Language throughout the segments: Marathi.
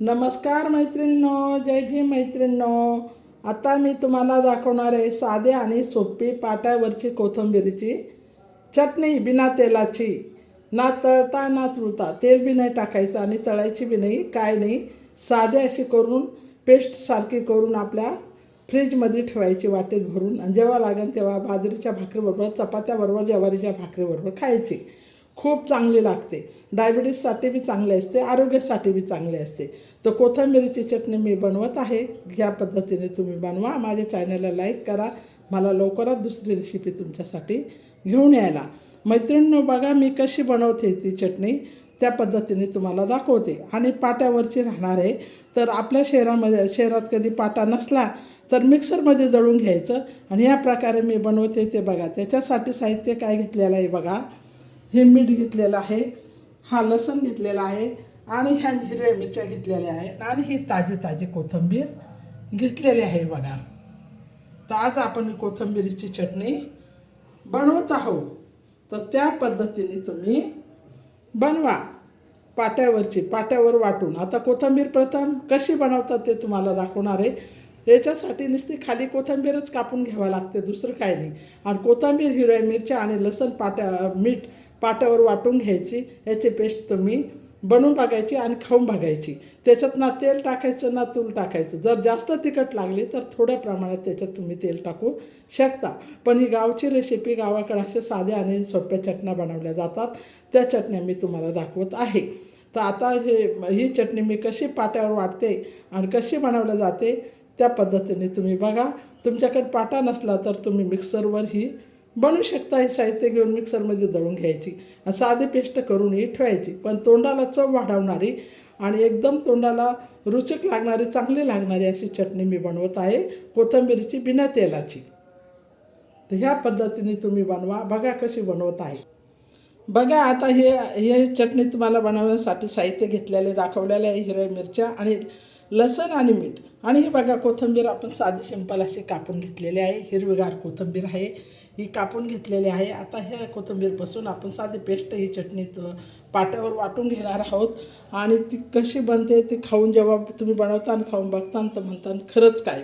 नमस्कार मैत्रिणींनो जय भीम मैत्रिणींनो. आता मी तुम्हाला दाखवणार आहे साधे आणि सोपी पाट्यावरची कोथिंबीरीची चटणी बिना तेलाची. ना तळता ना तुळता तेल बी नाही टाकायचं आणि तळायची बी नाही काय नाही. साधे अशी करून पेस्टसारखी करून आपल्या फ्रीजमध्ये ठेवायची वाटेत भरून. आणि जेव्हा लागेल तेव्हा बाजरीच्या भाकरीबरोबर चपात्याबरोबर ज्वारीच्या भाकरीबरोबर खायची. खूप चांगली लागते. डायबिटीजसाठी बी चांगले असते आरोग्यासाठी बी चांगले असते. तर कोथिंबिरीची चटणी मी बनवत आहे. ह्या पद्धतीने तुम्ही बनवा. माझ्या चॅनलला लाईक करा. मला लवकरात दुसरी रेसिपी तुमच्यासाठी घेऊन यायला. मैत्रिणींनो बघा मी कशी बनवते ती चटणी. त्या पद्धतीने तुम्हाला दाखवते. आणि पाट्यावरची राहणार आहे. तर आपल्या शहरामध्ये शहरात कधी पाटा नसला तर मिक्सरमध्ये दळून घ्यायचं. आणि ह्या प्रकारे मी बनवते ते बघा. त्याच्यासाठी साहित्य काय घेतलेलं आहे बघा. हे मीठ घेतलेलं आहे हा लसण घेतलेला आहे आणि ह्या हिरव्या मिरच्या घेतलेल्या आहेत आणि ही ताजी ताजी कोथिंबीर घेतलेली आहे बघा. तर आज आपण कोथिंबीरीची चटणी बनवत आहोत. तर त्या पद्धतीने तुम्ही बनवा पाट्यावरची पाट्यावर वाटून. आता कोथिंबीर प्रथम कशी बनवतात ते तुम्हाला दाखवणार आहे. याच्यासाठी नुसती खाली कोथिंबीरच कापून घ्यावं लागते दुसरं काही नाही. आणि कोथिंबीर हिरव्या मिरच्या आणि लसण पाट्या मीठ पाट्यावर वाटून घ्यायची याची पेस्ट तुम्ही बनवून बघायची आणि खाऊन बघायची. त्याच्यात ना तेल टाकायचं ना तूल टाकायचं. जर जास्त तिखट लागली तर थोड्या प्रमाणात त्याच्यात तुम्ही तेल टाकू शकता. पण ही गावची रेसिपी गावाकडे अशा साध्या आणि सोप्या चटण्या बनवल्या जातात. त्या चटण्या मी तुम्हाला दाखवत आहे. तर आता हे ही चटणी मी कशी पाट्यावर वाटते आणि कशी बनवल्या जाते त्या पद्धतीने तुम्ही बघा. तुमच्याकडे पाटा नसला तर तुम्ही मिक्सरवर ही बनवू शकता हे साहित्य घेऊन मिक्सरमध्ये दळून घ्यायची आणि साधी पेस्ट करून ही ठेवायची. पण तोंडाला चव वाढवणारी आणि एकदम तोंडाला रुचक लागणारी चांगली लागणारी अशी चटणी मी बनवत आहे कोथिंबीरीची बिना तेलाची. तर ह्या पद्धतीने तुम्ही बनवा बघा कशी बनवत आहे. बघा आता हे हे चटणी तुम्हाला बनवण्यासाठी साहित्य घेतलेले दाखवलेले आहे हिरव्या मिरच्या आणि लसण आणि मीठ. आणि हे बघा कोथिंबीर आपण साधी सिंपल अशी कापून घेतलेली आहे. हिरवीगार कोथिंबीर आहे. ही कापून घेतलेली आहे. आता ह्या कोथिंबीरपासून आपण साधी पेस्ट ही चटणी पाट्यावर वाटून घेणार आहोत. आणि ती कशी बनते ती खाऊन जेव्हा तुम्ही बनवता आणि खाऊन बघता तर म्हणता खरंच काय.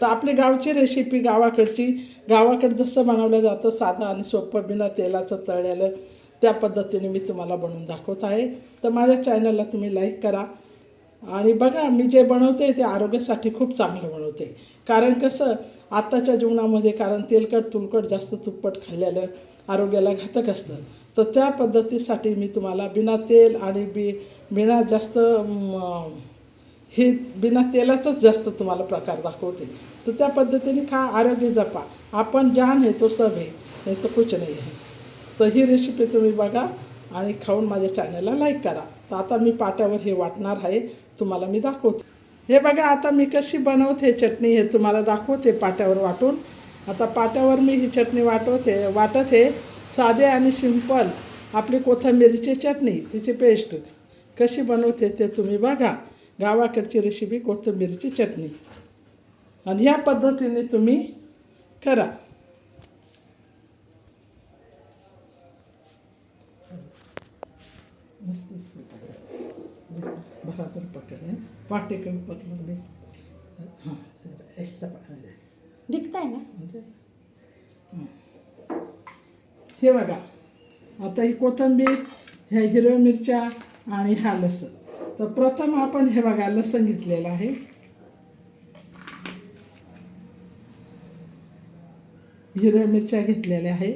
तर आपली गावची रेसिपी गावाकडची. गावाकडे जसं बनवलं जातं साधं आणि सोपं बिना तेलाचं तळलेलं त्या पद्धतीने मी तुम्हाला बनवून दाखवत आहे. तर माझ्या चॅनलला तुम्ही लाईक करा. आणि बघा मी जे बनवते ते आरोग्यासाठी खूप चांगलं बनवते. कारण कसं आत्ताच्या जीवनामध्ये कारण तेलकट तुलकट जास्त तुप्पट खाल्लेलं आरोग्याला घातक असतं. तर त्या पद्धतीसाठी मी तुम्हाला बिना तेल आणि बी बिना जास्त हे बिना तेलाचंच जास्त तुम्हाला प्रकार दाखवते. तर त्या पद्धतीने खा आरोग्य जपा. आपण जान हे तो सब हे नाही तर कुछ नाही आहे. तर ही रेसिपी तुम्ही बघा आणि खाऊन माझ्या चॅनलला लाईक करा. तर आता मी पाट्यावर हे वाटणार आहे. तुम्हाला मी दाखवते. हे बघा आता मी कशी बनवते चटणी हे तुम्हाला दाखवते पाट्यावर वाटून. आता पाट्यावर मी ही चटणी वाटवते वाटत हे साधे आणि सिंपल आपली कोथिंबिरीची चटणी तिची पेस्ट कशी बनवते ते तुम्ही बघा. गावाकडची रेसिपी कोथिंबिरीची चटणी. आणि ह्या पद्धतीने तुम्ही करा. बराबर पकड़ पाटे के ऊपर लंबे हाँ ऐसा दिखताय ना? म्हणजे हे. बघा आता ही कोथिंबीर ह्या हिरव्या मिरच्या आणि हा लसण. तर प्रथम आपण हे बघा लसण घेतलेलं आहे. हिरव्या मिरच्या घेतलेल्या आहे.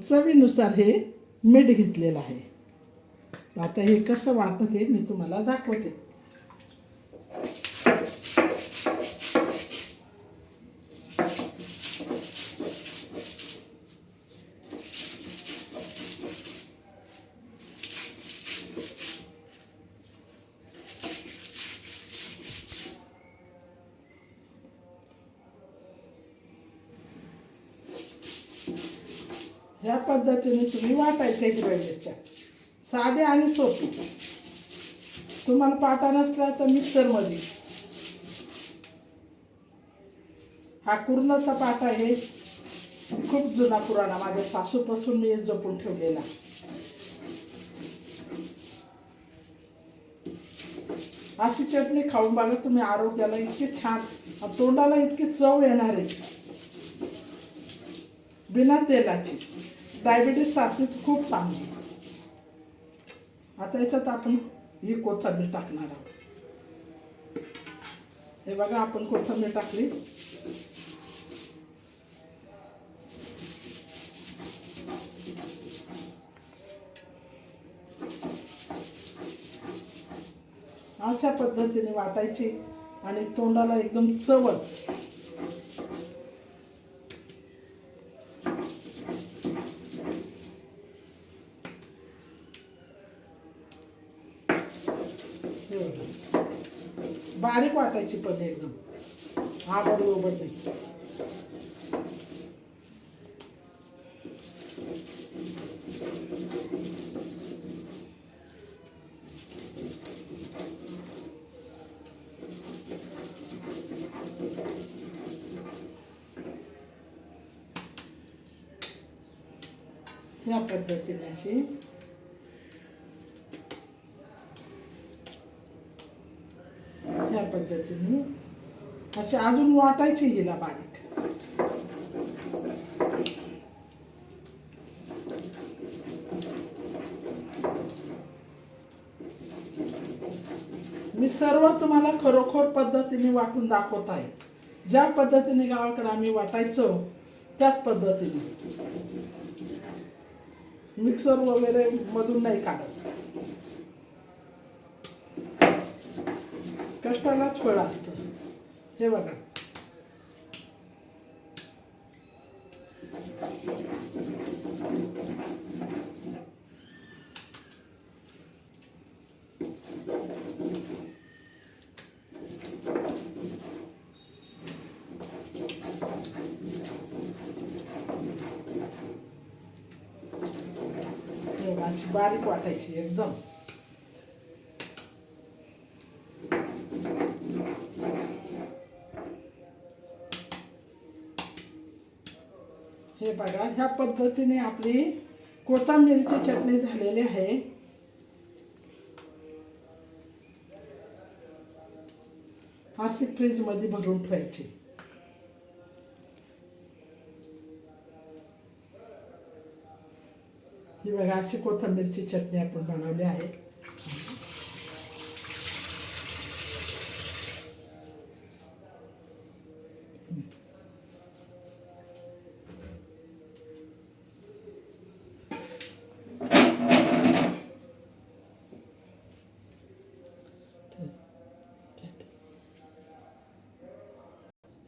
चवीनुसार हे मीठ घेतलेलं आहे. आता हे कसं वाटत हे मी तुम्हाला दाखवते. ह्या पद्धतीने तुम्ही वाटायच्या हिरव्या मिरच्या साधे आणि सोपे. तुम्हाला पाटा नसला तर मिक्सरमध्ये हा कुरणाचा पाटा आहे. खूप जुना पुराणा. माझ्या सासूपासून मी जपून ठेवलेला. अशी चटणी खाऊन बघा तुम्ही आरोग्याला इतकी छान तोंडाला इतकी चव येणार आहे. बिना तेलाची. डायबिटीससाठी खूप चांगली. आता याच्यात आपण ही कोथंबीर टाकणार आहोत. हे बघा आपण कोथंबीर टाकली. अशा पद्धतीने वाटायची आणि तोंडाला एकदम चवत बघा. बारीक वाटायची पण एकदम आबड ओबड नाही या पद्धतीने अशी ह्या पद्धतीने असे अजून वाटायची हिला बारीक. मी सर्व तुम्हाला खरोखर पद्धतीने वाटून दाखवत आहे. ज्या पद्धतीने गावाकडे आम्ही वाटायचो त्याच पद्धतीने. मिक्सर वगैरे मधून नाही काढत. कष्टालाच फळ असतं. हे बघा. बारीक वाटायची एकदम. हे बघा ह्या पद्धतीने आपली कोथांबीरची चटणी झालेली आहे. अशी फ्रीजमध्ये भरून ठेवायची. ही बघा अशी कोथंबीरची चटणी आपण बनवली आहे.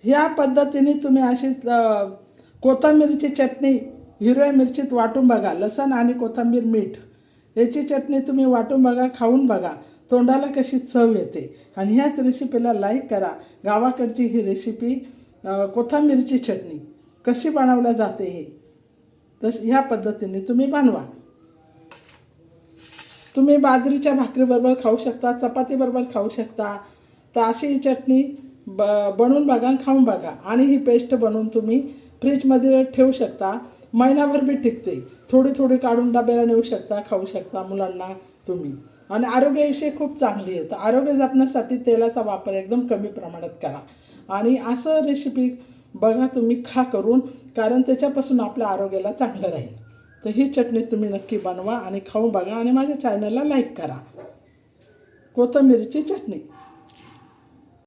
ह्या पद्धतीने तुम्ही अशीच कोथंबीरची कोथिंबीरची चटणी हिरव्या मिरचीत वाटून बघा लसण आणि कोथिंबीर मीठ. याची चटणी तुम्ही वाटून बघा खाऊन बघा. तोंडाला कशी चव येते. आणि ह्याच रेसिपीला लाईक करा. गावाकडची ही रेसिपी कोथंबीरची कोथिंबीरची चटणी. कशी बनवल्या जाते हे? तस ह्या पद्धतीने तुम्ही बनवा. तुम्ही बाजरीच्या भाकरीबरोबर खाऊ शकता चपातीबरोबर खाऊ शकता. तर अशी ही चटणी ब बनवून बघा आणि खाऊन बघा. आणि ही पेस्ट बनवून तुम्ही फ्रीजमध्ये ठेवू शकता. महिनाभर बी टिकते. थोडी थोडी काढून डब्याला नेऊ शकता खाऊ शकता मुलांना तुम्ही. आणि आरोग्याविषयी खूप चांगली आहे. तर आरोग्य जपण्यासाठी तेलाचा वापर एकदम कमी प्रमाणात करा. आणि असं रेसिपी बघा तुम्ही खा करून कारण त्याच्यापासून आपल्या आरोग्याला चांगलं राहील. तर ही चटणी तुम्ही नक्की बनवा आणि खाऊन बघा आणि माझ्या चॅनलला लाईक करा. कोथंबीरची चटणी.